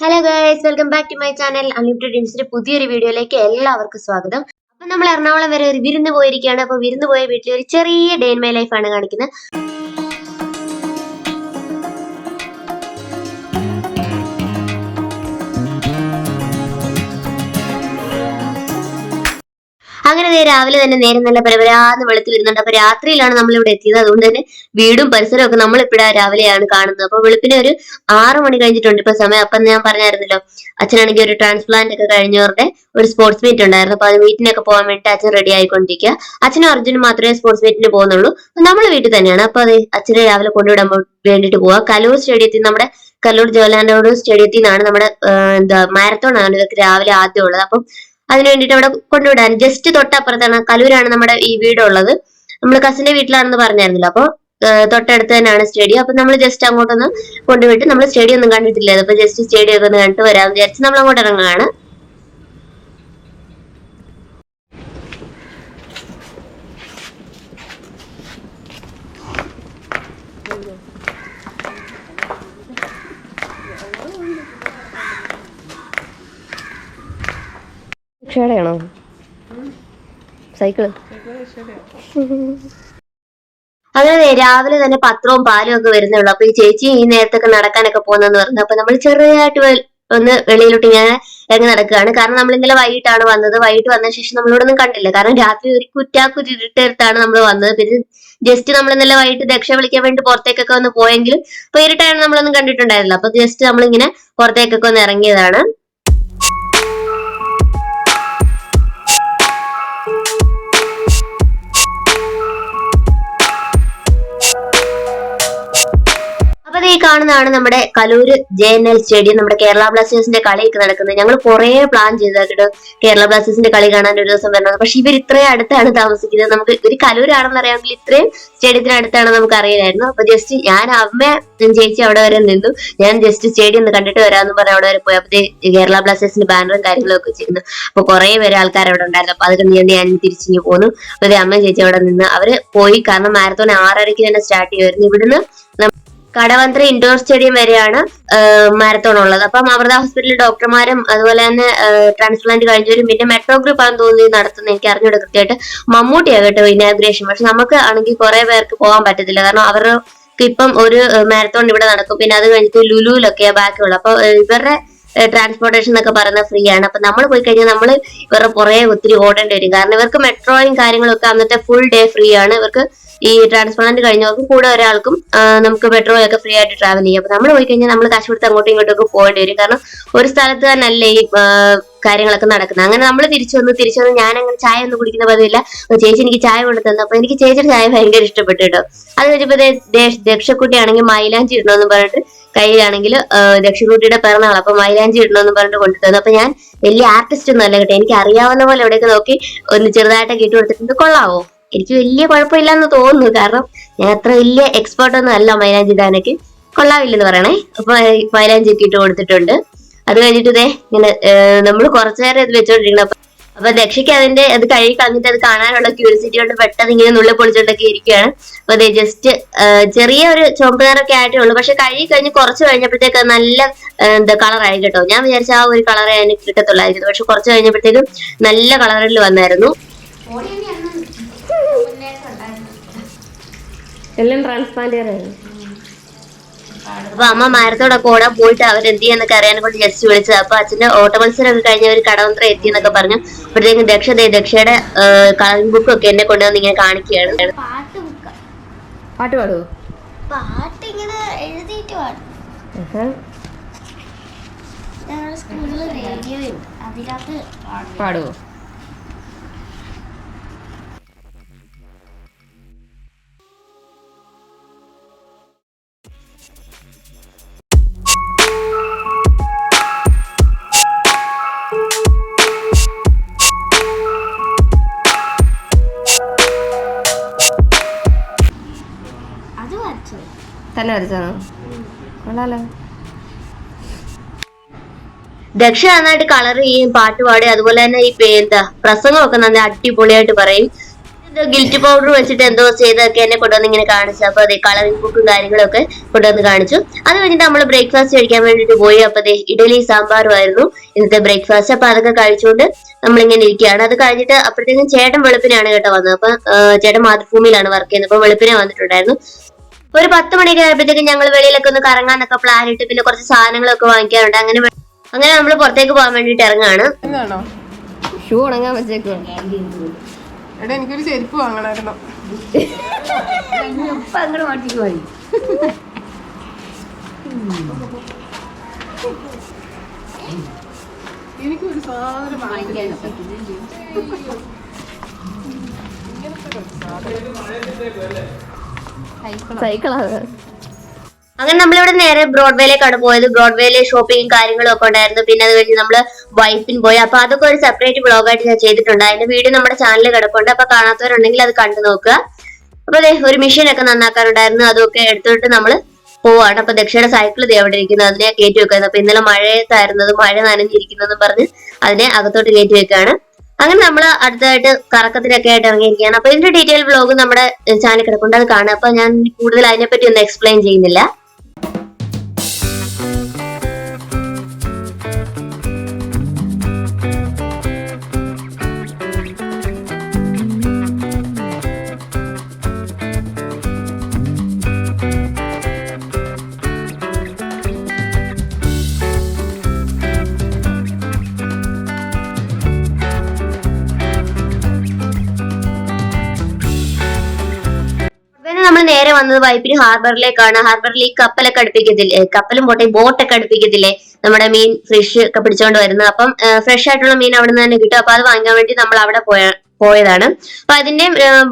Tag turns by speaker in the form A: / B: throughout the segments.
A: Hello guys welcome back to my channel unlimited ഡ്രീംസിന്റെ പുതിയൊരു വീഡിയോയിലേക്ക് എല്ലാവർക്കും സ്വാഗതം. അപ്പൊ നമ്മൾ എറണാകുളം വരെ ഒരു വിരുന്ന് പോയിരിക്കുകയാണ്. അപ്പൊ വിരുന്ന് പോയ വീട്ടിൽ ഒരു ചെറിയ ഡേ ഇൻ മൈ ലൈഫ് ആണ് കാണിക്കുന്നത്. അങ്ങനെ നേരെ രാവിലെ തന്നെ നേരം നല്ല പരപരാന്ന് വെളുത്ത് വരുന്നുണ്ട്. അപ്പൊ രാത്രിയിലാണ് നമ്മൾ ഇവിടെ എത്തിയത്. അതുകൊണ്ട് തന്നെ വീടും പരിസരവും ഒക്കെ നമ്മൾ ഇപ്പോഴാ രാവിലെയാണ് കാണുന്നത്. അപ്പൊ വെളുപ്പിനെ ഒരു ആറു മണി കഴിഞ്ഞിട്ടുണ്ട് ഇപ്പൊ സമയം. അപ്പൊ ഞാൻ പറഞ്ഞായിരുന്നല്ലോ അച്ഛനാണെങ്കിൽ ഒരു ട്രാൻസ്പ്ലാന്റ് ഒക്കെ കഴിഞ്ഞവരുടെ ഒരു സ്പോർട്സ് മീറ്റ് ഉണ്ടായിരുന്നു. അപ്പൊ അത് മീറ്റിനൊക്കെ പോകാൻ വേണ്ടി അച്ഛൻ റെഡി ആയിക്കൊണ്ടിരിക്കുക. അച്ഛനും അർജുനും മാത്രമേ സ്പോർട്സ് മീറ്റിന് പോകുന്നുള്ളൂ. നമ്മൾ വീട്ടിൽ തന്നെയാണ്. അപ്പൊ അത് അച്ഛനെ രാവിലെ കൊണ്ടുവിടാൻ വേണ്ടിട്ട് പോവാ. കലൂർ സ്റ്റേഡിയത്തിൽ നമ്മുടെ കല്ലൂർ ജവഹർലാൽ സ്റ്റേഡിയത്തിൽ നിന്നാണ് നമ്മുടെ എന്താ മാരത്തോൺ ആണ് രാവിലെ ആദ്യം ഉള്ളത്. അപ്പം അതിന് വേണ്ടിയിട്ട് അവിടെ കൊണ്ടുവിടാൻ. ജസ്റ്റ് തൊട്ടപ്പുറത്താണ് കലൂരാണ് നമ്മുടെ ഈ വീടുള്ളത്. നമ്മൾ കസിന്റെ വീട്ടിലാണെന്ന് പറഞ്ഞായിരുന്നല്ലോ. അപ്പൊ തൊട്ടടുത്ത് തന്നെയാണ് സ്റ്റേഡിയം അപ്പൊ നമ്മൾ ജസ്റ്റ് അങ്ങോട്ടൊന്ന് കൊണ്ടുപോയിട്ട് നമ്മൾ സ്റ്റേഡിയം ഒന്നും കണ്ടിട്ടില്ല. അപ്പൊ ജസ്റ്റ് സ്റ്റേഡിയം ഒക്കെ ഒന്ന് കണ്ടിട്ട് വരാമെന്ന് വിചാരിച്ച് നമ്മൾ അങ്ങോട്ട് ഇറങ്ങുകയാണ്.
B: ഷേടയാണോ സൈക്കിൾ.
A: അങ്ങനെ രാവിലെ തന്നെ പത്രവും പാലും ഒക്കെ വരുന്നുള്ളൂ. അപ്പൊ ഈ ചേച്ചി ഈ നേരത്തൊക്കെ നടക്കാനൊക്കെ പോകുന്നെന്ന് പറഞ്ഞു. അപ്പൊ നമ്മൾ ചെറുതായിട്ട് ഒന്ന് വെളിയിലോട്ട് ഇങ്ങനെ ഇറങ്ങി നടക്കുകയാണ്. കാരണം നമ്മൾ ഇന്നലെ വൈകിട്ടാണ് വന്നത്. വൈകിട്ട് വന്ന ശേഷം നമ്മളിവിടെ ഒന്നും കണ്ടില്ല. കാരണം രാത്രി ഒരു കുറ്റാക്കുറ്റി ഇരുട്ടെടുത്താണ് നമ്മൾ വന്നത്. പിന്നെ ജസ്റ്റ് നമ്മൾ ഇന്നലെ വൈകിട്ട് ദക്ഷ വിളിക്കാൻ വേണ്ടി പുറത്തേക്കൊക്കെ ഒന്ന് പോയെങ്കിലും അപ്പൊ ഇരുട്ടാണ് നമ്മളൊന്നും കണ്ടിട്ടുണ്ടായിരുന്നില്ല. അപ്പൊ ജസ്റ്റ് നമ്മളിങ്ങനെ പുറത്തേക്കൊക്കെ ഒന്ന് ഇറങ്ങിയതാണ്. കാണുന്നതാണ് നമ്മുടെ Kaloor J N L stadium. നമ്മുടെ കേരള ബ്ലാസ്റ്റേഴ്സിന്റെ കളിയൊക്കെ നടക്കുന്നത്. ഞങ്ങൾ കുറെ പ്ലാൻ ചെയ്തിട്ട് കേരള ബ്ലാസ്റ്റേഴ്സിന്റെ കളി കാണാൻ ഒരു ദിവസം വരണം പക്ഷെ ഇവർ ഇത്രയും അടുത്താണ് താമസിക്കുന്നത്. നമുക്ക് ഒരു കലൂരാണെന്ന് അറിയാമെങ്കിൽ ഇത്രയും സ്റ്റേഡിയത്തിന് അടുത്താണ് നമുക്ക് അറിയില്ലായിരുന്നു. അപ്പൊ ജസ്റ്റ് ഞാൻ അമ്മ ചേച്ചി അവിടെ വരെ നിന്നു. ഞാൻ ജസ്റ്റ് സ്റ്റേഡിയം ഒന്ന് കണ്ടിട്ട് വരാമെന്ന് പറഞ്ഞ് അവിടെ വരെ പോയി അപ്പൊ ദേ കേരള ബ്ലാസ്റ്റേഴ്സിന്റെ ബാനറും കാര്യങ്ങളും ഒക്കെ വെച്ചിരുന്നു അപ്പൊ കുറെ പേര് ആൾക്കാർ അവിടെ ഉണ്ടായിരുന്നു. അപ്പൊ നീന്തി ഞാൻ തിരിച്ചിങ്ങി പോന്നു. അപ്പൊ അമ്മ ചേച്ചി അവിടെ നിന്ന് അവർ പോയി. കാരണം മാരത്തോൺ ആറരയ്ക്ക് തന്നെ സ്റ്റാർട്ട് ചെയ്യുമായിരുന്നു. ഇവിടുന്ന് കടവന്ത്ര ഇൻഡോർ സ്റ്റേഡിയം വരെയാണ് മാരത്തോൺ ഉള്ളത് അപ്പം അമൃത ഹോസ്പിറ്റലിൽ ഡോക്ടർമാരും അതുപോലെ തന്നെ ട്രാൻസ്പ്ലാന്റ് കഴിഞ്ഞവരും പിന്നെ മെട്രോ ഗ്രൂപ്പ് ആണെന്ന് തോന്നി നടത്തുന്നത്. എനിക്ക് അറിഞ്ഞൂടെ കൃത്യമായിട്ട്. മമ്മൂട്ടിയാണ് കേട്ടോ ഇനാഗ്രേഷൻ പക്ഷെ നമുക്ക് ആണെങ്കിൽ കുറെ പേർക്ക് പോകാൻ പറ്റത്തില്ല. കാരണം അവർക്ക് ഇപ്പം ഒരു മാരത്തോൺ ഇവിടെ നടക്കും. പിന്നെ അത് കഴിഞ്ഞിട്ട് ലുലുവിലൊക്കെയാ ബാക്കിയുള്ളത്. അപ്പൊ ഏഹ്, ഇവരുടെ ട്രാൻസ്പോർട്ടേഷൻ എന്നൊക്കെ പറയുന്നത് ഫ്രീ ആണ് അപ്പൊ നമ്മൾ പോയി കഴിഞ്ഞാൽ നമ്മൾ ഇവരുടെ പുറകെ ഒത്തിരി ഓടേണ്ടി വരും. കാരണം ഇവർക്ക് മെട്രോയും കാര്യങ്ങളൊക്കെ അന്നത്തെ ഫുൾ ഡേ ഫ്രീ ആണ്. ഇവർക്ക് ഈ ട്രാൻസ്പ്ലാന്റ് കഴിഞ്ഞവർക്കും കൂടെ ഒരാൾക്കും നമുക്ക് പെട്രോൾ ഒക്കെ ഫ്രീ ആയിട്ട് ട്രാവൽ ചെയ്യാം. അപ്പൊ നമ്മൾ പോയി കഴിഞ്ഞാൽ നമ്മൾ കാശ് കൊടുത്ത് അങ്ങോട്ടും ഇങ്ങോട്ടും ഒക്കെ പോകേണ്ടി വരും. കാരണം ഒരു സ്ഥലത്ത് തന്നെയല്ല ഈ കാര്യങ്ങളൊക്കെ നടക്കുന്നത്. അങ്ങനെ നമ്മൾ തിരിച്ചു വന്നു തിരിച്ചു വന്ന് ഞാൻ അങ്ങനെ ചായ ഒന്നും കുടിക്കുന്ന പതിവില്ല. ചേച്ചി എനിക്ക് ചായ കൊണ്ടു തന്നു. അപ്പൊ എനിക്ക് ചേച്ചിയുടെ ചായ ഭയങ്കര ഇഷ്ടപ്പെട്ടു കേട്ടോ. അത് കഴിഞ്ഞപ്പോ ദക്ഷക്കുട്ടി ആണെങ്കിൽ മൈലാഞ്ചി ഇടണമെന്ന് പറഞ്ഞിട്ട് കയ്യിലാണെങ്കിൽ ദക്ഷക്കുട്ടിയുടെ പിറന്നാൾ. അപ്പൊ മൈലാഞ്ചി ഇടണമെന്ന് പറഞ്ഞിട്ട് കൊണ്ടു തന്നു. അപ്പൊ ഞാൻ വലിയ ആർട്ടിസ്റ്റ് ഒന്നും അല്ല കേട്ടോ. എനിക്ക് അറിയാവുന്ന പോലെ എവിടെയൊക്കെ നോക്കി ഒന്ന് ചെറുതായിട്ടൊക്കെ ഇട്ട് കൊടുത്തിട്ടുണ്ട്. കൊള്ളാവോ? എനിക്ക് വലിയ കുഴപ്പമില്ലെന്ന് തോന്നുന്നു. കാരണം ഞാൻ അത്ര വലിയ എക്സ്പേർട്ട് ഒന്നും അല്ല മൈലാഞ്ചി ഇടാനൊക്കെ. കൊള്ളാവില്ലെന്ന് പറയണേ. അപ്പൊ മൈലാഞ്ചി ഒക്കെ ഇട്ട് കൊടുത്തിട്ടുണ്ട്. അത് കഴിഞ്ഞിട്ട് ഇങ്ങനെ നമ്മൾ കുറച്ചു നേരം ഇത് വെച്ചോണ്ടിരിക്കണം. അപ്പൊ അപ്പൊ ദക്ഷയ്ക്ക് അതിന്റെ അത് കഴുകി കളഞ്ഞിട്ട് അത് കാണാനുള്ള ക്യൂരിയോസിറ്റി കൊണ്ട് പെട്ടെന്ന് ഇങ്ങനെ നുള്ളി പൊളിച്ചോണ്ടൊക്കെ ഇരിക്കുകയാണ്. അപ്പൊ അതെ ജസ്റ്റ് ചെറിയ ഒരു ചുവപ്പ് നിറമൊക്കെ ആയിട്ടേ ഉള്ളൂ. പക്ഷെ കഴുകി കഴിഞ്ഞ് കുറച്ച് കഴിഞ്ഞപ്പോഴത്തേക്ക് നല്ല എന്താ കളറായി കേട്ടോ. ഞാൻ വിചാരിച്ച ആ ഒരു കളറേ അതിന് കിട്ടത്തുള്ളായിരുന്നു. പക്ഷെ കുറച്ച് കഴിഞ്ഞപ്പോഴത്തേക്കും നല്ല കളറിൽ വന്നായിരുന്നു.
B: എല്ലാം ട്രാൻസ്പ്ലാന്റ്
A: അപ്പൊ അമ്മ മാരത്തോടെ കൂടെ പോയിട്ട് അവരെന്ത് ചെയ്യാന്നൊക്കെ അറിയാൻ കൊണ്ട് ജസ്റ്റ് വിളിച്ചത്. അപ്പൊ അച്ഛന്റെ ഓട്ട മത്സരം ഒക്കെ കഴിഞ്ഞ ഒരു കടവന്ത്ര എത്തി എന്നൊക്കെ പറഞ്ഞു. അപ്പോഴത്തേക്കും ദക്ഷ ദേ ദക്ഷയുടെ കളറിംഗ് ബുക്ക് ഒക്കെ എന്നെ കൊണ്ടുവന്ന് ഇങ്ങനെ കാണിക്കുകയാണ്.
C: പാട്ട്
B: പാടുവോ?
C: പാട്ട് ഇങ്ങനെ എഴുതിയിട്ട് പാടും. ഞങ്ങളുടെ സ്കൂളിൽ റേഡിയോ ഉണ്ട് അതിനകത്ത് പാടും.
B: പാടുവോ? വരച്ചാണോ കൊള്ളാലോ.
A: ദക്ഷ നന്നായിട്ട് കളർ ചെയ്യും പാട്ട് പാടുകയും അതുപോലെ തന്നെ ഈ എന്താ പ്രസംഗമൊക്കെ നന്നായി അടിപൊളിയായിട്ട് പറയും. ഗിൽറ്റ് പൗഡർ വെച്ചിട്ട് എന്തോ ചെയ്തൊക്കെ എന്നെ കൊണ്ടുവന്ന് ഇങ്ങനെ കാണിച്ചു. അപ്പൊ അതെ കളറിംഗ് ബുക്കും കാര്യങ്ങളൊക്കെ കൊണ്ടുവന്ന് കാണിച്ചു. അത് കഴിഞ്ഞിട്ട് നമ്മൾ ബ്രേക്ക്ഫാസ്റ്റ് കഴിക്കാൻ വേണ്ടിട്ട് പോയി. അപ്പൊ അതെ ഇഡലി സാമ്പാറും ആയിരുന്നു ഇന്നത്തെ ബ്രേക്ക്ഫാസ്റ്റ് അപ്പൊ അതൊക്കെ കഴിച്ചുകൊണ്ട് നമ്മളിങ്ങനെ ഇരിക്കുകയാണ്. അത് കഴിഞ്ഞിട്ട് അപ്പോഴത്തേക്കും ചേട്ടൻ വെളുപ്പിനാണ് കേട്ടോ വന്നത്. അപ്പൊ ചേട്ടൻ മാതൃഭൂമിയിലാണ് വർക്ക് ചെയ്യുന്നത്. അപ്പൊ വെളുപ്പിനെ വന്നിട്ടുണ്ടായിരുന്നു. ഒരു പത്ത് മണിയൊക്കെ ആയപ്പോഴത്തേക്കും ഞങ്ങൾ വെളിയിലൊക്കെ ഒന്ന് കറങ്ങാനൊക്കെ പ്ലാൻ ഇട്ട് പിന്നെ കുറച്ച് സാധനങ്ങളൊക്കെ വാങ്ങിക്കാറുണ്ട്. അങ്ങനെ അങ്ങനെ നമ്മൾ പുറത്തേക്ക് പോകാൻ വേണ്ടിട്ട് ഇറങ്ങാണ്.
B: ഷൂ ഉണങ്ങാൻ വെച്ചേക്കുക
D: എടാ എനിക്കൊരു ചെരുപ്പ് വാങ്ങണമായിരുന്നു. എനിക്കൊരു സാധനം വാങ്ങിക്കാൻ
B: സൈക്കിളാ
A: അങ്ങനെ നമ്മളിവിടെ നേരെ ബ്രോഡ്വേയിലേക്കാണ് പോയത്. ബ്രോഡ്വേയിലെ ഷോപ്പിംഗും കാര്യങ്ങളും ഒക്കെ ഉണ്ടായിരുന്നു. പിന്നെ അത് കഴിഞ്ഞ് നമ്മൾ വൈഫിൻ പോയി. അപ്പൊ അതൊക്കെ ഒരു സെപ്പറേറ്റ് ബ്ലോഗായിട്ട് ഞാൻ ചെയ്തിട്ടുണ്ട്. അതിന്റെ വീഡിയോ നമ്മുടെ ചാനലിൽ കിടപ്പുണ്ട്. അപ്പൊ കാണാത്തവരുണ്ടെങ്കിൽ അത് കണ്ടു നോക്കുക. അപ്പൊ അതെ ഒരു മെഷീൻ ഒക്കെ നന്നാക്കാറുണ്ടായിരുന്നു. അതൊക്കെ എടുത്തിട്ട് നമ്മൾ പോവാണ്. അപ്പൊ ദക്ഷയുടെ സൈക്കിൾ ഇത് എവിടെ ഇരിക്കുന്നു. അതിനെ കയറ്റി വെക്കുന്നത് അപ്പൊ ഇന്നലെ മഴയത്തായിരുന്നത്. മഴ നനഞ്ഞിരിക്കുന്നതെന്ന് പറഞ്ഞ് അതിനെ അകത്തോട്ട് കയറ്റി വെക്കാണ് അങ്ങനെ നമ്മൾ അടുത്തതായിട്ട് കറക്കത്തിനൊക്കെ ആയിട്ട് ഇറങ്ങിയിരിക്കുകയാണ് അപ്പൊ ഇതിന്റെ ഡീറ്റെയിൽ ബ്ലോഗ് നമ്മുടെ ചാനൽ കിടപ്പുണ്ട്. അത് കാണുക. അപ്പൊ ഞാൻ കൂടുതൽ അതിനെപ്പറ്റി ഒന്നും എക്സ്പ്ലെയിൻ ചെയ്യുന്നില്ല. നേരെ വന്നത് വൈപ്പിന് ഹാർബറിലേക്കാണ്. ഹാർബറിൽ ഈ കപ്പലൊക്കെ അടുപ്പിക്കത്തില്ലേ? കപ്പലും പോട്ടെ ബോട്ടൊക്കെ അടുപ്പിക്കത്തില്ലേ? നമ്മുടെ മീൻ ഫിഷ് ഒക്കെ പിടിച്ചോണ്ട് വരുന്നത്. അപ്പം ഫ്രഷ് ആയിട്ടുള്ള മീൻ അവിടെ നിന്ന് തന്നെ കിട്ടും. അപ്പൊ അത് വാങ്ങാൻ വേണ്ടി നമ്മൾ അവിടെ പോയ പോയതാണ്. അപ്പൊ അതിന്റെ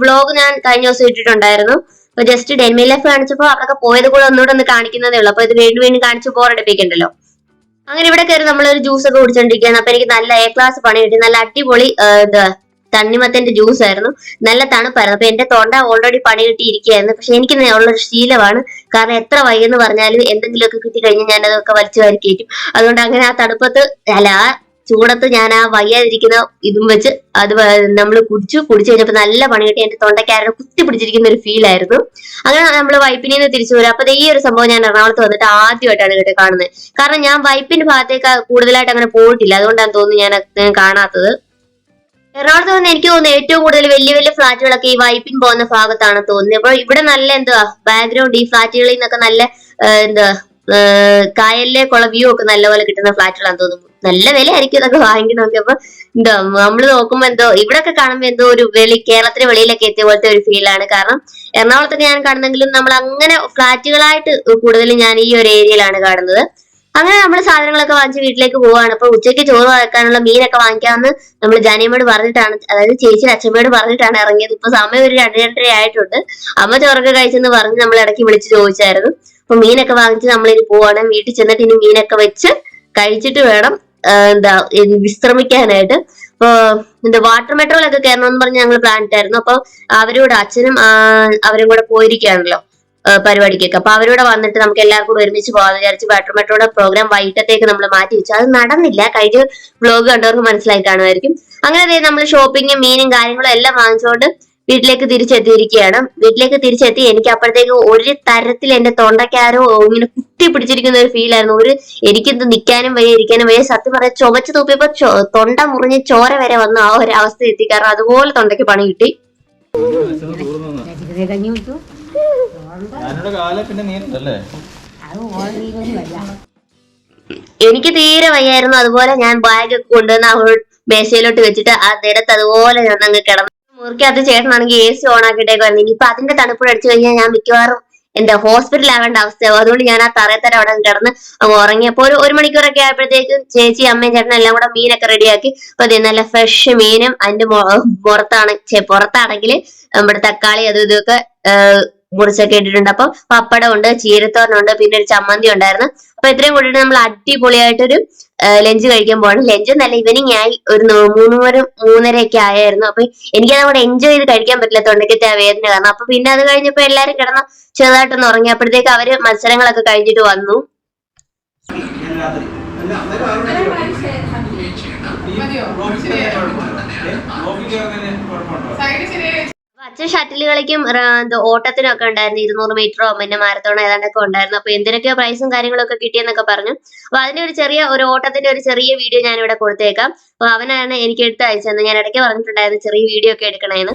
A: ബ്ലോഗ് ഞാൻ കഴിഞ്ഞ ദിവസം ഇട്ടിട്ടുണ്ടായിരുന്നു. അപ്പൊ ജസ്റ്റ് ഡെൻമി ലൈഫ് കാണിച്ചപ്പോൾ അവിടെയൊക്കെ പോയത് കൂടെ ഒന്നുകൂടെ ഒന്ന് കാണിക്കുന്നതേ ഉള്ളൂ. അപ്പൊ ഇത് വീണ്ടും വീണ്ടും കാണിച്ച് ബോറടിപ്പിക്കണ്ടല്ലോ അങ്ങനെ ഇവിടെ കയറി നമ്മളൊരു ജ്യൂസ് ഒക്കെ കുടിച്ചോണ്ടിരിക്കുകയാണ്. അപ്പൊ എനിക്ക് നല്ല എ ക്ലാസ് പണി കിട്ടി. നല്ല അടിപൊളി ഇത് തണ്ണിമത്തന്റെ ജ്യൂസ് ആയിരുന്നു. നല്ല തണുപ്പായിരുന്നു. അപ്പൊ എന്റെ തൊണ്ട ഓൾറെഡി പണി കിട്ടിയിരിക്കുകയായിരുന്നു പക്ഷെ എനിക്ക് ഉള്ളൊരു ശീലമാണ്. കാരണം എത്ര വൈകെന്ന് പറഞ്ഞാലും എന്തെങ്കിലുമൊക്കെ കിട്ടി കഴിഞ്ഞാൽ ഞാൻ അതൊക്കെ വലിച്ചു വാരി കയറ്റും. അതുകൊണ്ട് അങ്ങനെ ആ തണുപ്പത്ത് അല്ല ആ ചൂടത്ത് ഞാൻ ആ വയ്യാതിരിക്കുന്ന ഇതും വെച്ച് അത് നമ്മൾ കുടിച്ചു. കുടിച്ചു കഴിഞ്ഞപ്പോൾ നല്ല പണി കിട്ടി എന്റെ തൊണ്ടക്കാരനെ കുത്തി പിടിച്ചിരിക്കുന്ന ഒരു ഫീൽ ആയിരുന്നു. അങ്ങനെ നമ്മൾ വൈപ്പിനിൽ നിന്ന് തിരിച്ചു വരും. അപ്പൊ ഈ ഒരു സംഭവം ഞാൻ എറണാകുളത്ത് വന്നിട്ട് ആദ്യമായിട്ടാണ് കേട്ടോ കാണുന്നത്. കാരണം ഞാൻ വൈപ്പിന്റെ ഭാഗത്തേക്ക് കൂടുതലായിട്ട് അങ്ങനെ പോയിട്ടില്ല. അതുകൊണ്ടാണ് തോന്നുന്നു ഞാൻ കാണാത്തത്. എറണാകുളത്ത് വന്ന് എനിക്ക് തോന്നുന്നു ഏറ്റവും കൂടുതൽ വലിയ വലിയ ഫ്ലാറ്റുകളൊക്കെ ഈ വൈപ്പിൻ പോകുന്ന ഭാഗത്താണ് തോന്നുന്നത്. അപ്പോൾ ഇവിടെ നല്ല എന്തുവാ ബാക്ക്ഗ്രൗണ്ട് ഈ ഫ്ലാറ്റുകളിൽ നിന്നൊക്കെ നല്ല എന്താ കായലിലേക്കുള്ള വ്യൂ ഒക്കെ നല്ലപോലെ കിട്ടുന്ന ഫ്ലാറ്റുകളാന്ന് തോന്നുന്നു. നല്ല വിലയായിരിക്കും ഇതൊക്കെ വാങ്ങിക്കണമൊക്കെ അപ്പൊ എന്താ നമ്മൾ നോക്കുമ്പോ എന്തോ ഇവിടൊക്കെ കാണുമ്പോ എന്തോ ഒരു വെളി കേരളത്തിന് വെളിയിലൊക്കെ എത്തിയ പോലത്തെ ഒരു ഫീലാണ് കാരണം എറണാകുളത്തൊക്കെ ഞാൻ കാണുന്നെങ്കിലും നമ്മൾ അങ്ങനെ ഫ്ലാറ്റുകളായിട്ട് കൂടുതലും ഞാൻ ഈ ഒരു ഏരിയയിലാണ് കാണുന്നത്. അങ്ങനെ നമ്മൾ സാധനങ്ങളൊക്കെ വാങ്ങിച്ച് വീട്ടിലേക്ക് പോവാണ്. അപ്പൊ ഉച്ചയ്ക്ക് ചോറ് വെക്കാനുള്ള മീനൊക്കെ വാങ്ങിക്കാമെന്ന് നമ്മൾ ജാനിയമ്മയോട് പറഞ്ഞിട്ടാണ് അതായത് ചേച്ചിയുടെ അച്ഛമ്മയോട് പറഞ്ഞിട്ടാണ് ഇറങ്ങിയത്. ഇപ്പൊ സമയം ഒരു രണ്ട് രണ്ടര ആയിട്ടുണ്ട്. അമ്മ ചോറൊക്കെ കഴിച്ചെന്ന് പറഞ്ഞ് നമ്മൾ ഇടയ്ക്ക് വിളിച്ച് ചോദിച്ചായിരുന്നു. അപ്പൊ മീനൊക്കെ വാങ്ങിച്ച് നമ്മൾ ഇനി പോവാണ്. വീട്ടിൽ ചെന്നിട്ട് ഇനി മീനൊക്കെ വെച്ച് കഴിച്ചിട്ട് വേണം എന്താ വിശ്രമിക്കാനായിട്ട്. അപ്പൊ എന്താ വാട്ടർ മെട്രോയിലൊക്കെ കയറണമെന്ന് പറഞ്ഞ് ഞങ്ങൾ പ്ലാൻ ഇട്ടായിരുന്നു. അപ്പൊ അവരോട് അച്ഛനും അവരും കൂടെ പോയിരിക്കുകയാണല്ലോ. പരിപാടിക്കൊക്കെ അപ്പൊ അവരോട് വന്നിട്ട് നമുക്ക് എല്ലാവർക്കും കൂടെ ഒരുമിച്ച് പോകാന്ന് വിചാരിച്ച് വാട്ടർ മെട്രോയുടെ പ്രോഗ്രാം വൈകിട്ടത്തേക്ക് നമ്മൾ മാറ്റി വെച്ചു അത് നടന്നില്ല കഴിഞ്ഞ വ്ലോഗ് കണ്ടവർക്ക് മനസ്സിലായി കാണുമായിരിക്കും അങ്ങനെ നമ്മൾ ഷോപ്പിങ്ങും മീനും കാര്യങ്ങളും എല്ലാം വാങ്ങിച്ചുകൊണ്ട് വീട്ടിലേക്ക് തിരിച്ചെത്തിയിരിക്കുകയാണ് വീട്ടിലേക്ക് തിരിച്ചെത്തി എനിക്ക് അപ്പോഴത്തേക്ക് ഒരു തരത്തിൽ എന്റെ തൊണ്ടക്കാരോ ഇങ്ങനെ കുത്തി പിടിച്ചിരിക്കുന്ന ഒരു ഫീൽ ആയിരുന്നു ഒരു എനിക്കിത് നിൽക്കാനും വയ്യ ഇരിക്കാനും വയ്യ സത്യം പറയാൻ ചുമച്ച് തൂപ്പിയപ്പോ തൊണ്ട മുറിഞ്ഞ് ചോര വരെ വന്ന ആ ഒരു അവസ്ഥ എത്തി കാരണം അതുപോലെ തൊണ്ടയ്ക്ക് പണി കിട്ടി
E: ഞാനിവിടെ കാലെ പിന്നെ
A: എനിക്ക് തീരെ വയ്യായിരുന്നു. അതുപോലെ ഞാൻ ബാഗ് ഒക്കെ കൊണ്ടുവന്ന് അവൾ മേശയിലോട്ട് വെച്ചിട്ട് ആ നേരത്ത് അതുപോലെ ഞാൻ അങ്ങ് കിടന്നു. മുറിക്കകത്ത് ചേട്ടനാണെങ്കിൽ എ സി ഓൺ ആക്കിയിട്ടേക്കായിരുന്നു ഇനിയിപ്പൊ അതിന്റെ തണുപ്പ് അടിച്ചു കഴിഞ്ഞാൽ ഞാൻ മിക്കവാറും എന്താ ഹോസ്പിറ്റലിൽ ആവേണ്ട അവസ്ഥയാവും അതുകൊണ്ട് ഞാൻ ആ തറയത്തര അവിടെ കിടന്ന് അങ്ങ് ഉറങ്ങിയപ്പോ ഒരു ഒരു മണിക്കൂറൊക്കെ ആയപ്പോഴത്തേക്കും ചേച്ചി അമ്മയും ചേട്ടനും എല്ലാം കൂടെ മീനൊക്കെ റെഡിയാക്കി. അപ്പൊ അതെ നല്ല ഫ്രഷ് മീനും അതിന്റെ പുറത്താണ് പുറത്താണെങ്കിൽ നമ്മുടെ തക്കാളി അതും ഇതൊക്കെ മുറിച്ചൊക്കെ ഇട്ടിട്ടുണ്ട്. അപ്പം പപ്പടം ഉണ്ട് ചീരത്തോരനുണ്ട് പിന്നെ ഒരു ചമ്മന്തി ഉണ്ടായിരുന്നു. അപ്പൊ ഇത്രയും കൂടി നമ്മൾ അടിപൊളിയായിട്ടൊരു ലഞ്ച് കഴിക്കാൻ പോവാണ്. ലഞ്ച് നല്ല ഈവനിങ് ആയി. ഒരു മൂന്നുമര മൂന്നര മൂന്നര ഒക്കെ ആയായിരുന്നു. അപ്പൊ എനിക്കത് അവിടെ എൻജോയ് ചെയ്ത് കഴിക്കാൻ പറ്റില്ല. തൊണ്ടയ്ക്കത്തെ ആ വേദന കാരണം. അപ്പൊ പിന്നെ അത് കഴിഞ്ഞപ്പോ എല്ലാരും കിടന്ന് ചെറുതായിട്ടൊന്ന് ഉറങ്ങി. അപ്പോഴത്തേക്ക് അവർ മത്സരങ്ങളൊക്കെ കഴിഞ്ഞിട്ട് വന്നു?
D: സൈഡ് ശരിയായി
A: അച്ഛൻ ഷട്ടിൽ കളിക്കും ഓട്ടത്തിനും ഒക്കെ ഉണ്ടായിരുന്നു. ഇരുന്നൂറ് മീറ്ററോ പിന്നെ മാരത്തോണോ ഏതാണ്ടൊക്കെ ഉണ്ടായിരുന്നു. അപ്പൊ എന്തിനൊക്കെ പ്രൈസും കാര്യങ്ങളൊക്കെ കിട്ടിയെന്നൊക്കെ പറഞ്ഞു. അപ്പൊ അതിന്റെ ഒരു ചെറിയ ഒരു ഓട്ടത്തിന്റെ ഒരു ചെറിയ വീഡിയോ ഞാൻ ഇവിടെ കൊടുത്തേക്കാം. അപ്പൊ അവനാണ് എനിക്ക് എടുത്ത് അയച്ചത് ഞാൻ ഇടയ്ക്ക് പറഞ്ഞിട്ടുണ്ടായിരുന്നു ചെറിയ വീഡിയോ ഒക്കെ എടുക്കണേന്ന്.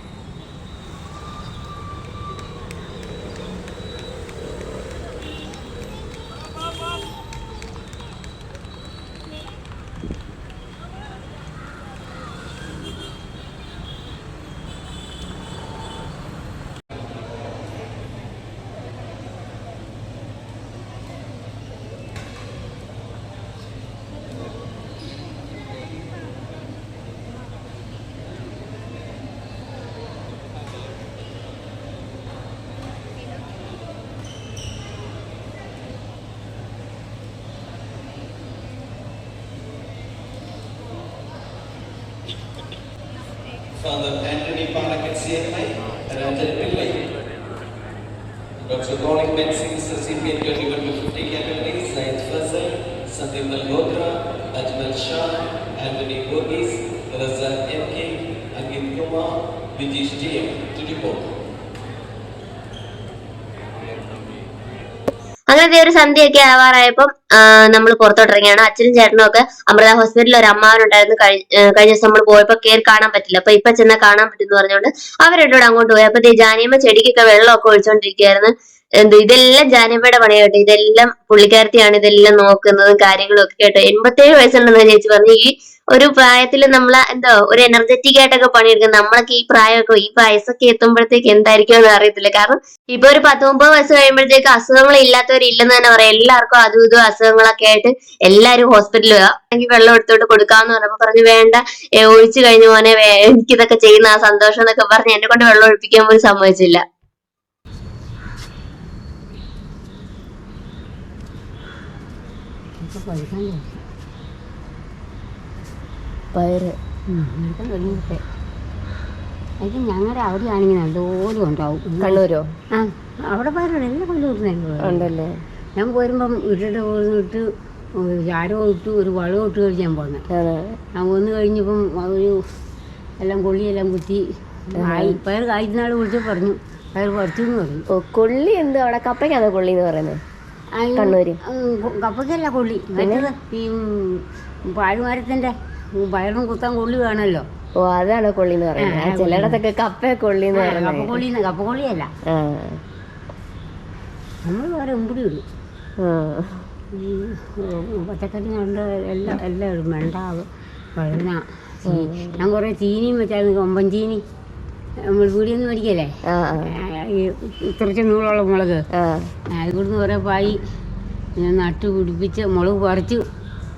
E: Father Anthony Paraketsiyamai Ranjan Pillai. Dr. Ronik Bensing is the CPN Category 50 categories, Zaid Fazal, Sandeep Malhotra, Ajmal Shah, Anthony Borges, Razak MK, Angin Kumar, Vijish JM to report.
A: അങ്ങനെ ദേ ഒരു സന്ധ്യയൊക്കെ ആവാറായപ്പം നമ്മൾ പുറത്തോട്ടിറങ്ങിയാണ്. അച്ഛനും ചേട്ടനും ഒക്കെ അമൃത ഹോസ്പിറ്റലിൽ ഒരു അമ്മാവനുണ്ടായിരുന്നു. കഴിഞ്ഞ ദിവസം നമ്മൾ പോയപ്പോ കയറി കാണാൻ പറ്റില്ല. അപ്പൊ ഇപ്പൊ ചെന്നാൽ കാണാൻ പറ്റുമെന്ന് പറഞ്ഞുകൊണ്ട് അവരെന്നോട് അങ്ങോട്ട് പോയി. അപ്പൊ ജാനിയമ്മ ചെടിക്കൊക്കെ വെള്ളമൊക്കെ ഒഴിച്ചോണ്ടിരിക്കുകയായിരുന്നു എന്ത് ഇതെല്ലാം ജാനിയമ്മയുടെ പണിയായിട്ട് ഇതെല്ലാം പുള്ളിക്കാരത്തിയാണ് ഇതെല്ലാം നോക്കുന്നതും കാര്യങ്ങളും ഒക്കെ കേട്ടോ. എൺപത്തേഴ് വയസ്സുണ്ടെന്ന് ചേച്ചി പറഞ്ഞു. ഈ ഒരു പ്രായത്തിൽ നമ്മൾ എന്തോ ഒരു എനർജറ്റിക് ആയിട്ടൊക്കെ പണിയെടുക്കും. നമ്മളൊക്കെ ഈ പ്രായമൊക്കെ ഈ വയസ്സൊക്കെ എത്തുമ്പോഴത്തേക്ക് എന്തായിരിക്കും എന്ന് അറിയത്തില്ല. കാരണം ഇപ്പൊ ഒരു പത്തൊമ്പത് വയസ്സ് കഴിയുമ്പോഴത്തേക്ക് അസുഖങ്ങൾ ഇല്ലാത്തവരില്ലെന്ന് തന്നെ പറയാം. എല്ലാവർക്കും അതും ഇതും അസുഖങ്ങളൊക്കെ ആയിട്ട് എല്ലാവരും ഹോസ്പിറ്റലിൽ എനിക്ക് വെള്ളം എടുത്തോട്ട് കൊടുക്കാന്ന് പറഞ്ഞപ്പോ പറഞ്ഞു വേണ്ട ഒഴിച്ചു കഴിഞ്ഞ മോനെ എനിക്കിതൊക്കെ ചെയ്യുന്ന ആ സന്തോഷം എന്നൊക്കെ പറഞ്ഞ് എന്നെ കൊണ്ട് വെള്ളം ഒഴിപ്പിക്കാൻ പോലും സമ്മതിച്ചില്ല.
B: പയറ്.
F: അത് ഞങ്ങളുടെ അവിടെയാണെങ്കിൽ നല്ലപോലെ ഉണ്ടാവും.
B: കണ്ണൂരോ?
F: ആ അവിടെ പയറുണ്ട് എല്ലാ കൊല്ലം
B: ഉണ്ടല്ലേ?
F: ഞാൻ പോരുമ്പം ഇട്ടിട്ട് പോയിട്ട് ചാരവും ഇട്ട് ഒരു വളവും ഇട്ട് കഴിച്ചാൻ പോകുന്നത്
B: അതെ
F: ഞാൻ വന്ന് കഴിഞ്ഞപ്പം ഒരു എല്ലാം കൊള്ളിയെല്ലാം കുത്തി പയർ പയർ കായ്ക്കുന്നാൾ വിളിച്ച് പറഞ്ഞു. പയർ പറിച്ചു എന്ന് പറഞ്ഞു
B: കൊള്ളി എന്ത്? അവിടെ കപ്പയ്ക്കാണോ കൊള്ളി എന്ന് പറയുന്നത്? കണ്ണൂര്.
F: കപ്പയ്ക്കല്ല കൊള്ളി. മറ്റേത് ഈ പാഴ്മരത്തിന്റെ പയറും കുത്താൻ കൊള്ളി വേണമല്ലോ.
B: ഓ അതാണ് കൊള്ളി എന്ന് പറയുന്നത് ചിലയിടത്തൊക്കെ കപ്പ കൊള്ളി എന്ന് പറയുന്നത്.
F: കപ്പക്കൊള്ളി കപ്പക്കൊള്ളിയല്ല നമ്മൾ വേറെ എമ്പിടി ഇടും. പച്ചക്കറി കൊണ്ട് എല്ലാം എല്ലാം ഇടും. വെണ്ട വഴുന ഞാൻ കുറേ ചീനിയും വെച്ചായിരുന്നു. കൊമ്പൻ ചീനി. നമ്മൾ വീടിൽ നിന്ന് മേടിക്കല്ലേ? ഈ ഇത്രച്ച നൂലുള്ള മുളക്. ഇവിടുന്ന് കുറേ പായി നട്ട് പിടിപ്പിച്ച് മുളക് പറിച്ച്.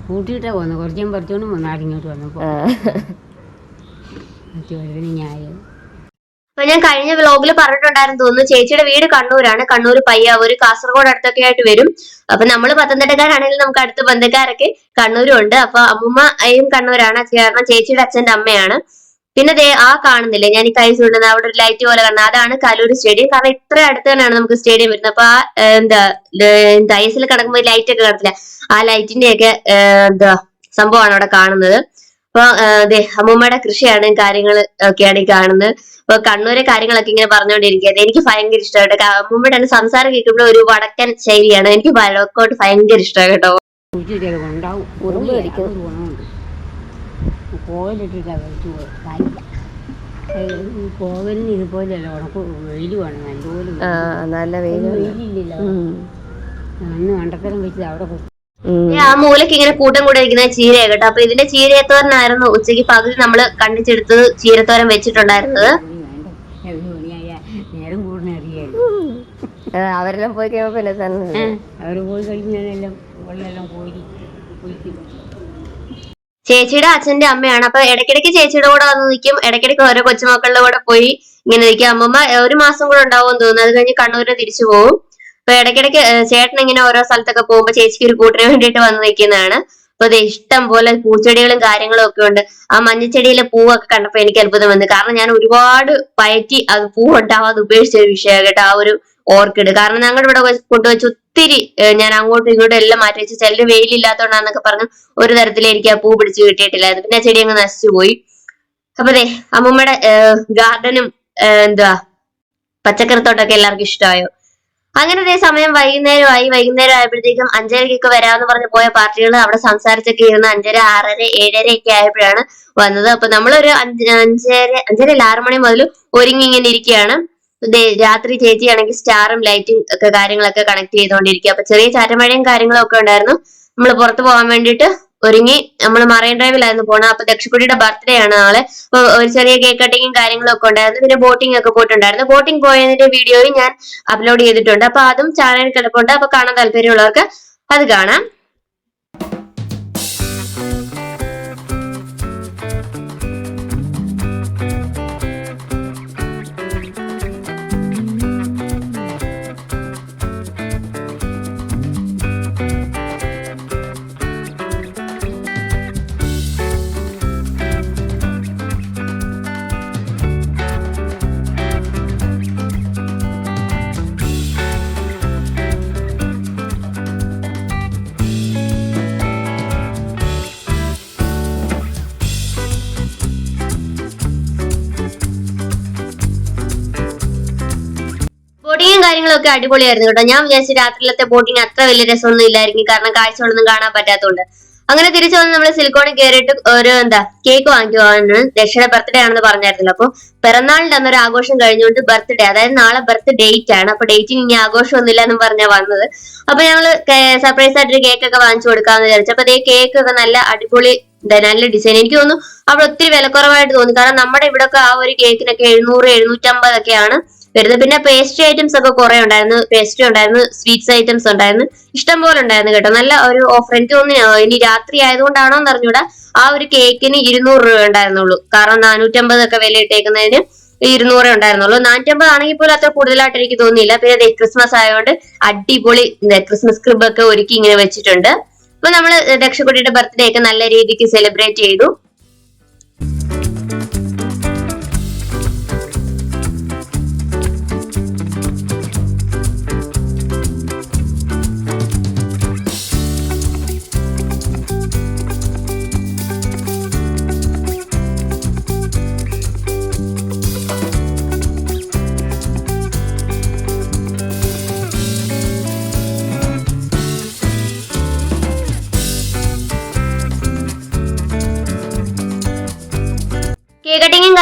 F: കൂട്ടിയിട്ടാണ് വന്നത് കുറച്ചും പറിച്ചുകൊണ്ട് വന്നാടിങ്ങോട്ട് വന്നപ്പോൾ
B: ആ.
F: വഴുതന ഞായ
A: അപ്പൊ ഞാൻ കഴിഞ്ഞ വ്ലോഗിൽ പറഞ്ഞിട്ടുണ്ടായിരുന്നു തോന്നുന്നു ചേച്ചിയുടെ വീട് കണ്ണൂരാണ്. കണ്ണൂർ പയ്യാവൂര് കാസർഗോഡ് അടുത്തൊക്കെ ആയിട്ട് വരും. അപ്പൊ നമ്മൾ പത്തനംതിട്ടക്കാരാണെങ്കിൽ നമുക്ക് അടുത്ത ബന്ധുക്കാരൊക്കെ കണ്ണൂരും ഉണ്ട് അപ്പൊ അമ്മൂമ്മയും കണ്ണൂരാണ്. കാരണം ചേച്ചിയുടെ അച്ഛന്റെ അമ്മയാണ്. പിന്നെ ദേ ആ കാണുന്നില്ലേ? ഞാൻ ഈ കൈ ചൂണ്ടുന്നത് അവിടെ ഒരു ലൈറ്റ് പോലെ കാണുന്നത്. അതാണ് കലൂർ സ്റ്റേഡിയം കാരണം ഇത്ര അടുത്ത് തന്നെയാണ് നമുക്ക് സ്റ്റേഡിയം വരുന്നത്. അപ്പൊ ആ എന്താ എന്താ ഐസിൽ കിടക്കുമ്പോൾ ലൈറ്റ് ഒക്കെ കാണത്തില്ല. ആ ലൈറ്റിന്റെ ഒക്കെ എന്താ സംഭവമാണ് അവിടെ കാണുന്നത്. അപ്പൊ അതെ അമ്മൂമ്മയുടെ കൃഷിയാണ് കാര്യങ്ങൾ ഒക്കെയാണ് ഈ കാണുന്നത്. അപ്പൊ കണ്ണൂരെ കാര്യങ്ങളൊക്കെ ഇങ്ങനെ പറഞ്ഞുകൊണ്ടിരിക്കുന്നത് എനിക്ക് ഭയങ്കര ഇഷ്ടമായിട്ട് അമ്മൂമ്മയുടെ തന്നെ സംസാരം കേൾക്കുമ്പോൾ ഒരു വടക്കൻ ശൈലിയാണ്. എനിക്ക് വടക്കോട്ട് ഭയങ്കര ഇഷ്ടമാണ് കേട്ടോ.
F: ഉണ്ടാവും പോയി കായില്ല ഈ കോവലിന് ഇതുപോലെയല്ല ഉണക്ക് വെയിൽ വേണം നല്ലപോലെ
B: ആ നല്ല വെയിൽ
F: വെയിലില്ലല്ലോ അന്ന് കണ്ടത്തരം വെച്ചത് അവിടെ
A: ആ മൂലക്ക് ഇങ്ങനെ കൂട്ടം കൂടെ ഇരിക്കുന്ന ചീര കേട്ടോ. അപ്പൊ ഇതിന്റെ ചീരത്തോരനായിരുന്നു ഉച്ചയ്ക്ക് പകുതി നമ്മൾ കണ്ടിച്ചെടുത്ത് ചീരത്തോരൻ വെച്ചിട്ടുണ്ടായിരുന്നത്.
F: നേരം കൂടുന്ന
B: അവരെല്ലാം പോയി കഴിയുമ്പോ പിന്നെ തന്നെ.
F: അവർ പോയി കഴിഞ്ഞാലെല്ലാം വെള്ളമെല്ലാം പോയി കുളിക്കും
A: ചേച്ചിയുടെ അച്ഛന്റെ അമ്മയാണ്. അപ്പൊ ഇടക്കിടക്ക് ചേച്ചിയുടെ കൂടെ വന്ന് നിൽക്കും ഇടക്കിടക്ക് ഓരോ കൊച്ചുമക്കളുടെ കൂടെ പോയി ഇങ്ങനെ നിൽക്കും അമ്മമ്മ ഒരു മാസം കൂടെ ഉണ്ടാവും തോന്നുന്നു. അത് കഴിഞ്ഞ് കണ്ണൂരിന് തിരിച്ചു പോകും അപ്പൊ ഇടക്കിടക്ക് ചേട്ടൻ ഇങ്ങനെ ഓരോ സ്ഥലത്തൊക്കെ പോകുമ്പോ ചേച്ചിക്ക് ഒരു കൂട്ടിന് വേണ്ടിയിട്ട് വന്ന് നിൽക്കുന്നതാണ്. അപ്പൊ ഇത് ഇഷ്ടം പോലെ പൂച്ചെടികളും കാര്യങ്ങളും ഒക്കെ ഉണ്ട്. ആ മഞ്ഞച്ചെടിയിലെ പൂവൊക്കെ കണ്ടപ്പോ എനിക്ക് അത്ഭുതം വന്നു. കാരണം ഞാൻ ഒരുപാട് പയറ്റി അത് പൂ ഉണ്ടാവാതെ ഉപേക്ഷിച്ച ഒരു വിഷയം കേട്ടോ. ആ ഒരു ഓർക്കിഡ് കാരണം ഞങ്ങളുടെ ഇവിടെ വെച്ച് കൊണ്ടുവച്ച് ഒത്തിരി ഞാൻ അങ്ങോട്ടും ഇങ്ങോട്ടും എല്ലാം മാറ്റി വെച്ച് ചിലര് വെയിലില്ലാത്തോണ്ടാന്നൊക്കെ പറഞ്ഞു ഒരു തരത്തിൽ എനിക്ക് ആ പൂ പിടിച്ച് കിട്ടിയിട്ടില്ലായിരുന്നു. പിന്നെ ചെടി അങ്ങ് നശിച്ചു പോയി. അപ്പൊ അതെ അമ്മൂമ്മയുടെ ഗാർഡനും എന്താ പച്ചക്കറിത്തോട്ടൊക്കെ എല്ലാവർക്കും ഇഷ്ടമായോ? അങ്ങനെ അതേ സമയം വൈകുന്നേരമായി വൈകുന്നേരം ആയപ്പോഴത്തേക്കും അഞ്ചരക്കൊക്കെ വരാമെന്ന് പറഞ്ഞ് പോയ പാർട്ടികൾ അവിടെ സംസാരിച്ചൊക്കെ ഇരുന്ന് അഞ്ചര ആറര ഏഴര ഒക്കെ ആയപ്പോഴാണ് വന്നത്. അപ്പൊ നമ്മളൊരു അഞ്ച് അഞ്ചര അഞ്ചര ആറ് മണി മുതൽ ഒരുങ്ങി ഇങ്ങനെ ഇരിക്കുകയാണ് രാത്രി ചേച്ചിയാണെങ്കിൽ സ്റ്റാറും ലൈറ്റും ഒക്കെ കാര്യങ്ങളൊക്കെ കണക്ട് ചെയ്തുകൊണ്ടിരിക്കുക അപ്പൊ ചെറിയ ചാറ്റമഴയും കാര്യങ്ങളും ഒക്കെ ഉണ്ടായിരുന്നു. നമ്മൾ പുറത്ത് പോകാൻ വേണ്ടിയിട്ട് ഒരുങ്ങി നമ്മൾ മറൈൻ ഡ്രൈവിലായിരുന്നു പോണത് അപ്പൊ ദക്ഷക്കുട്ടിയുടെ ബർത്ത്ഡേ ആണ് നാളെ. അപ്പൊ ഒരു ചെറിയ കേക്ക് കട്ടിങ്ങും കാര്യങ്ങളും ഒക്കെ ഉണ്ടായിരുന്നു. പിന്നെ ബോട്ടിംഗ് ഒക്കെ പോയിട്ടുണ്ടായിരുന്നു. ബോട്ടിംഗ് പോയതിന്റെ വീഡിയോയും ഞാൻ അപ്ലോഡ് ചെയ്തിട്ടുണ്ട്. അപ്പൊ അതും ചാനൽ കിടപ്പുണ്ട്. അപ്പൊ കാണാൻ താല്പര്യമുള്ളവർക്ക് അത് കാണാം. ബോട്ടിങ്ങും കാര്യങ്ങളും ഒക്കെ അടിപൊളിയായിരുന്നു കേട്ടോ. ഞാൻ വിചാരിച്ചു രാത്രിയിലത്തെ ബോട്ടിങ് അത്ര വലിയ രസമൊന്നും ഇല്ലായിരിക്കും. കാരണം കാഴ്ചകളൊന്നും കാണാൻ പറ്റാത്തതുകൊണ്ട് അങ്ങനെ തിരിച്ചു വന്ന് നമ്മൾ സിലിക്കോണിൽ കയറിയിട്ട് ഒരു എന്താ കേക്ക് വാങ്ങിക്കുവാണ് ദക്ഷിണ ബർത്ത്ഡേ ആണെന്ന് പറഞ്ഞായിരുന്നല്ലോ. അപ്പൊ പിറന്നാളിന്റെ അന്നൊരു ആഘോഷം കഴിഞ്ഞുകൊണ്ട് ബർത്ത്ഡേ അതായത് നാളെ ബർത്ത് ഡേറ്റ് ആണ്. അപ്പൊ ഡേറ്റിന് ഇനി ആഘോഷമൊന്നുമില്ല എന്ന് പറഞ്ഞാ വന്നത്. അപ്പൊ ഞങ്ങൾ സർപ്രൈസ് ആയിട്ട് ഒരു കേക്ക് ഒക്കെ വാങ്ങിച്ചു കൊടുക്കാന്ന് വിചാരിച്ചു. അപ്പൊ അതേ കേക്ക് ഒക്കെ നല്ല അടിപൊളി നല്ല ഡിസൈൻ എനിക്ക് തോന്നുന്നു അവിടെ ഒത്തിരി വിലക്കുറവായിട്ട് തോന്നി. കാരണം നമ്മുടെ ഇവിടെ ഒക്കെ ആ ഒരു കേക്കിനൊക്കെ എഴുന്നൂറ് ഒക്കെയാണ് വരുന്നത്. പിന്നെ പേസ്ട്രി ഐറ്റംസ് ഒക്കെ കുറെ ഉണ്ടായിരുന്നു. പേസ്ട്രി ഉണ്ടായിരുന്നു സ്വീറ്റ്സ് ഐറ്റംസ് ഉണ്ടായിരുന്നു. ഇഷ്ടം പോലെ ഉണ്ടായിരുന്നു കേട്ടോ. നല്ല ഒരു ഓഫർ എനിക്ക് തോന്നുന്നു ഇനി രാത്രി ആയതുകൊണ്ടാണോ എന്ന് അറിഞ്ഞൂടാ ആ ഒരു കേക്കിന് ഇരുന്നൂറ് രൂപ ഉണ്ടായിരുന്നുള്ളൂ. കാരണം നാനൂറ്റമ്പത് ഒക്കെ വില ഇട്ടേക്കുന്നതിന് ഇരുന്നൂറേ ഉണ്ടായിരുന്നുള്ളൂ. നാനൂറ്റമ്പത് ആണെങ്കിൽ പോലും അത്ര കൂടുതലായിട്ട് എനിക്ക് തോന്നിയില്ല. പിന്നെ അതെ ക്രിസ്മസ് ആയതുകൊണ്ട് അടിപൊളി ക്രിസ്മസ് ക്രിബ് ഒക്കെ ഒരുക്കി ഇങ്ങനെ വെച്ചിട്ടുണ്ട്. അപ്പൊ നമ്മൾ ദക്ഷക്കുട്ടിയുടെ ബർത്ത്ഡേ ഒക്കെ നല്ല രീതിക്ക് സെലിബ്രേറ്റ് ചെയ്തു.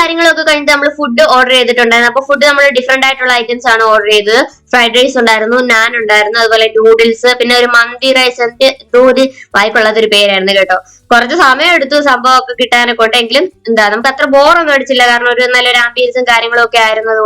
A: കട്ടിങ്ങും കഴിഞ്ഞിട്ട് നമ്മൾ ഫുഡ് ഓർഡർ ചെയ്തിട്ടുണ്ടായിരുന്നു. അപ്പൊ ഫുഡ് നമ്മൾ ഡിഫറെന്റ് ആയിട്ടുള്ള ഐറ്റംസ് ആണ് ഓർഡർ ചെയ്തത്. ഫ്രൈഡ് റൈസ് ഉണ്ടായിരുന്നു നാൻ ഉണ്ടായിരുന്നു അതുപോലെ നൂഡിൽസ് പിന്നെ ഒരു മന്തി റൈസ് ദൂതി വായ്പുള്ളത് ഒരു പേരായിരുന്നു കേട്ടോ. കുറച്ച് സമയം എടുത്തു സംഭവം ഒക്കെ കിട്ടാനൊക്കെ ഉണ്ടെങ്കിലും എന്താ നമുക്ക് അത്ര ബോറൊന്നും അടിച്ചില്ല. കാരണം ഒരു നല്ലൊരു ആംബിയൻസും കാര്യങ്ങളും ഒക്കെ ആയിരുന്നത്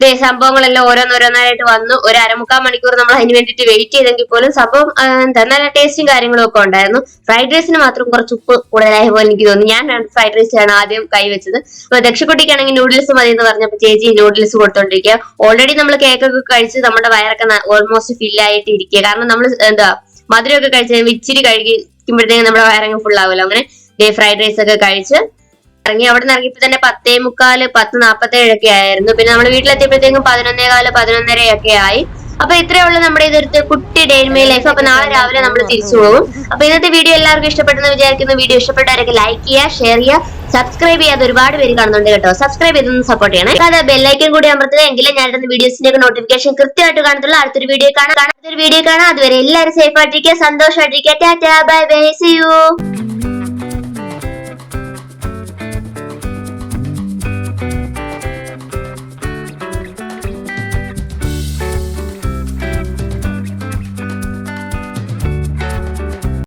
A: ദേ സംഭവങ്ങളെല്ലാം ഓരോന്നോരോന്നായിട്ട് വന്നു. ഒരു അരമുക്കാൽ മണിക്കൂർ നമ്മൾ അതിന് വേണ്ടിയിട്ട് വെയിറ്റ് ചെയ്തെങ്കിൽ പോലും സംഭവം എന്താ നല്ല ടേസ്റ്റും കാര്യങ്ങളും ഒക്കെ ഉണ്ടായിരുന്നു. ഫ്രൈഡ് റൈസിന് മാത്രം കുറച്ച് ഉപ്പ് കൂടുതലായ പോലെ എനിക്ക് തോന്നി ഞാൻ ഫ്രൈഡ് റൈസ് ആണ് ആദ്യം കൈവച്ചത്. അപ്പൊ ദക്ഷക്കുട്ടിക്കാണെങ്കിൽ നൂഡിൽസ് മതി എന്ന് പറഞ്ഞപ്പോ ചേച്ചി നൂഡിൽസ് കൊടുത്തോണ്ടിരിക്കുക ഓൾറെഡി നമ്മൾ കേക്കൊക്കെ കഴിച്ച് നമ്മുടെ വയറൊക്കെ ഓൾമോസ്റ്റ് ഫില്ലായിട്ട് ഇരിക്കുക കാരണം നമ്മൾ എന്താ മധുരമൊക്കെ കഴിച്ച് ഇച്ചിരി കഴിക്കുമ്പോഴത്തേക്കും നമ്മുടെ വയറങ്ങ് ഫുൾ ആവുമല്ലോ. അങ്ങനെ ഫ്രൈഡ് റൈസ് ഒക്കെ കഴിച്ച് ഇറങ്ങി അവിടെ നിന്ന് ഇറങ്ങിയപ്പോ തന്നെ പത്തേ മുക്കാൽ പത്ത് നാപ്പത്തേഴൊക്കെ ആയിരുന്നു. പിന്നെ നമ്മൾ വീട്ടിലെത്തിയപ്പോഴത്തേക്കും പതിനൊന്നേ കാൽ പതിനൊന്നര ഒക്കെ ആയി. അപ്പൊ ഉള്ളൂ നമ്മുടെ ഇതൊരു കുട്ടി ഡേ ലൈഫ്. അപ്പൊ നാളെ രാവിലെ നമ്മൾ തിരിച്ചു പോകും. അപ്പൊ ഇന്നത്തെ വീഡിയോ എല്ലാവർക്കും ഇഷ്ടപ്പെട്ടെന്ന് വിചാരിക്കുന്നു. വീഡിയോ ഇഷ്ടപ്പെട്ടവരൊക്കെ ലൈക്ക് ചെയ്യുക ഷെയർ ചെയ്യുക. സബ്സ്ക്രൈബ് ചെയ്യാതെ ഒരുപാട് പേര് കാണുന്നുണ്ട് കേട്ടോ. സബ്സ്ക്രൈബ് ചെയ്തൊന്ന് സപ്പോർട്ട് ചെയ്യണം. അതെ ബെല്ലൈക്കൻ കൂടി അമർത്തുക. എങ്കിലും ഞാൻ ഇടുന്ന വീഡിയോസിന്റെ ഒക്കെ നോട്ടിഫിക്കേഷൻ കൃത്യമായിട്ട് കാണത്തുള്ളൂ. അടുത്തൊരു വീഡിയോ കാണാം. അടുത്തൊരു വീഡിയോ കാണാം. അതുവരെ എല്ലാവരും സേഫ് ആയിട്ടിരിക്കുക സന്തോഷമായിട്ടിരിക്കുക. Tata bye bye see you